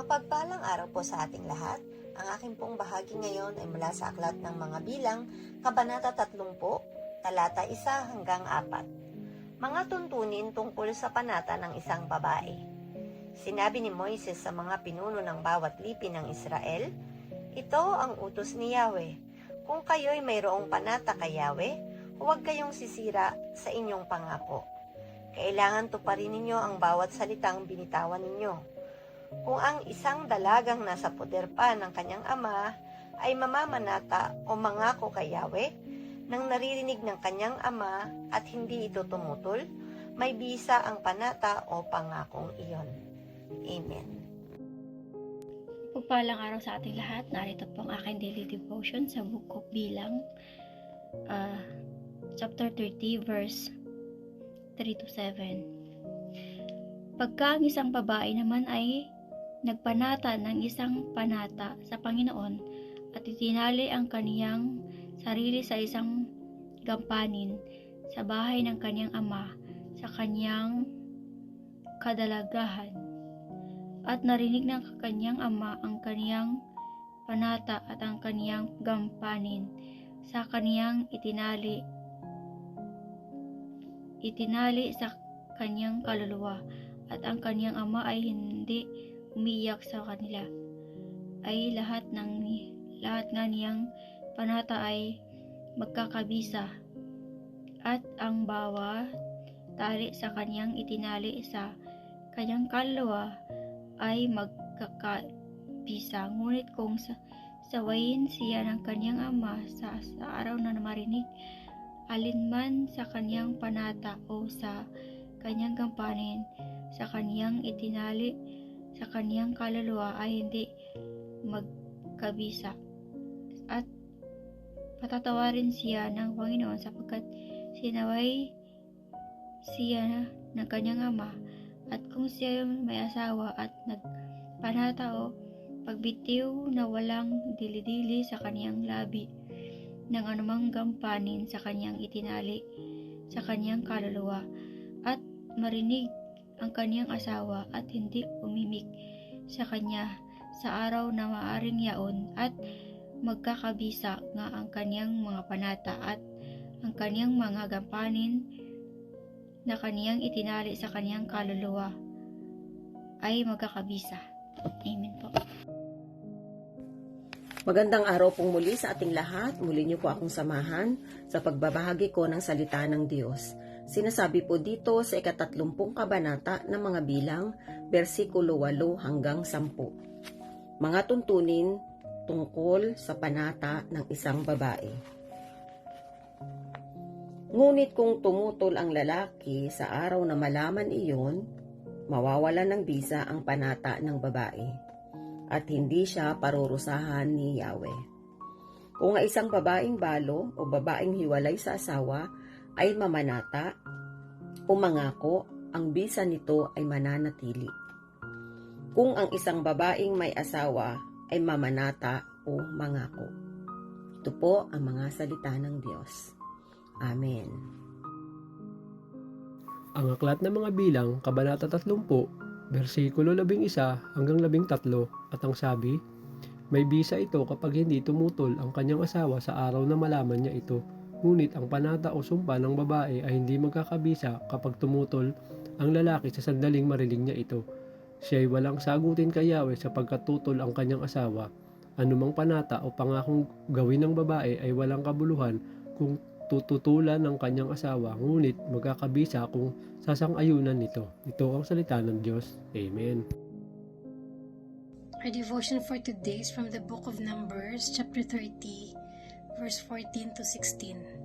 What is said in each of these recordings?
Mapagpalang araw po sa ating lahat. Ang aking pong bahagi ngayon ay mula sa Aklat ng Mga Bilang, Kabanata 30, talata 1 hanggang 4. Mga tuntunin tungkol sa panata ng isang babae. Sinabi ni Moises sa mga pinuno ng bawat lipi ng Israel, Ito ang utos ni Yahweh. Kung kayo'y mayroong panata kay Yahweh, huwag kayong sisira sa inyong pangako. Kailangan tuparin ninyo ang bawat salitang binitawan ninyo. Kung ang isang dalagang nasa poder pa ng kanyang ama ay mamamanata o mangako kay Yahweh, nang naririnig ng kanyang ama at hindi ito tumutol, may bisa ang panata o pangakong iyon. Amen. Pagpalang araw sa ating lahat, narito po ang aking daily devotion sa Book of Bilang, ah, chapter 30, verse 3 to 7. Pagka ang isang babae naman ay nagpanata ng isang panata sa Panginoon at itinali ang kaniyang sarili sa isang gampanin sa bahay ng kaniyang ama sa kaniyang kadalagahan. At narinig ng kanyang ama ang kaniyang panata at ang kaniyang gampanin sa kaniyang itinali itinali sa kaniyang kaluluwa. At ang kaniyang ama ay hindi umiyak sa kanila ay lahat ng lahat nga niyang panata ay magkakabisa at ang bawa tali sa kaniyang itinali sa kanyang kaluluwa ay magkakabisa. Ngunit kung sa, sawayin siya ng kanyang ama sa, sa araw na marinig, alinman sa kanyang panata o sa kanyang gampanin, sa kanyang itinali, sa kanyang kaluluwa ay hindi magkabisa. At patatawarin siya ng Panginoon sapagkat sinaway siya ng kanyang ama at kung siya may asawa at nagpanata o pagbitiw na walang dili-dili sa kaniyang labi ng anumang gampanin sa kaniyang itinali sa kaniyang kaluluwa at marinig ang kaniyang asawa at hindi umimik sa kanya sa araw na maaring yaon at magkakabisa nga ang kaniyang mga panata at ang kaniyang mga gampanin na kaniyang itinali sa kaniyang kaluluwa ay magkakabisa. Amen po. Magandang araw pong muli sa ating lahat. Muli niyo po akong samahan sa pagbabahagi ko ng salita ng Diyos. Sinasabi po dito sa ikatatlumpung kabanata ng mga bilang, versikulo 8 hanggang 10. Mga tuntunin tungkol sa panata ng isang babae. Ngunit kung tumutol ang lalaki sa araw na malaman iyon, mawawala ng bisa ang panata ng babae at hindi siya parurusahan ni Yahweh. Kung ang isang babaeng balo o babaeng hiwalay sa asawa ay mamanata o ang bisa nito ay mananatili. Kung ang isang babaeng may asawa ay mamanata o mangako. Ito po ang mga salita ng Diyos. Amen. Ang aklat ng mga bilang, Kabanata 30, versikulo 11 hanggang 13 at ang sabi, May bisa ito kapag hindi tumutol ang kanyang asawa sa araw na malaman niya ito. Ngunit ang panata o sumpa ng babae ay hindi magkakabisa kapag tumutol ang lalaki sa sandaling marinig niya ito. Siya ay walang sagutin kay Yahweh sapagkat tutol ang kanyang asawa. Anumang panata o pangakong gawin ng babae ay walang kabuluhan kung tututulan ng kanyang asawa, ngunit magkakabisa kung sasang-ayunan nito. Ito ang salita ng Diyos. Amen. Our devotion for today is from the book of Numbers, chapter 30, verse 14 to 16.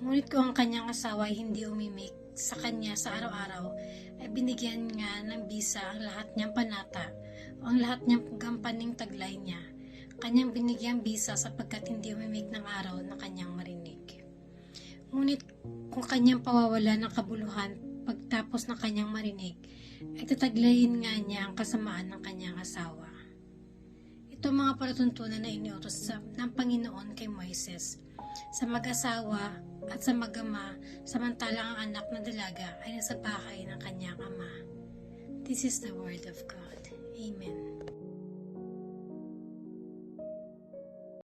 Ngunit kung ang kanyang asawa ay hindi umimik sa kanya sa araw-araw, ay binigyan nga ng bisa ang lahat niyang panata o ang lahat niyang gampaning taglay niya. Kanyang binigyan bisa sapagkat hindi umimik ng araw na kanyang marinig. Ngunit kung kanyang pawawala ng kabuluhan pagtapos ng kanyang marinig, ay tataglayin nga niya ang kasamaan ng kanyang asawa. Ito mga palatuntunan na iniutos sa, ng Panginoon kay Moises sa mag-asawa at sa mag-ama samantalang ang anak na dalaga ay nasa bahay ng kanyang ama. This is the word of God. Amen.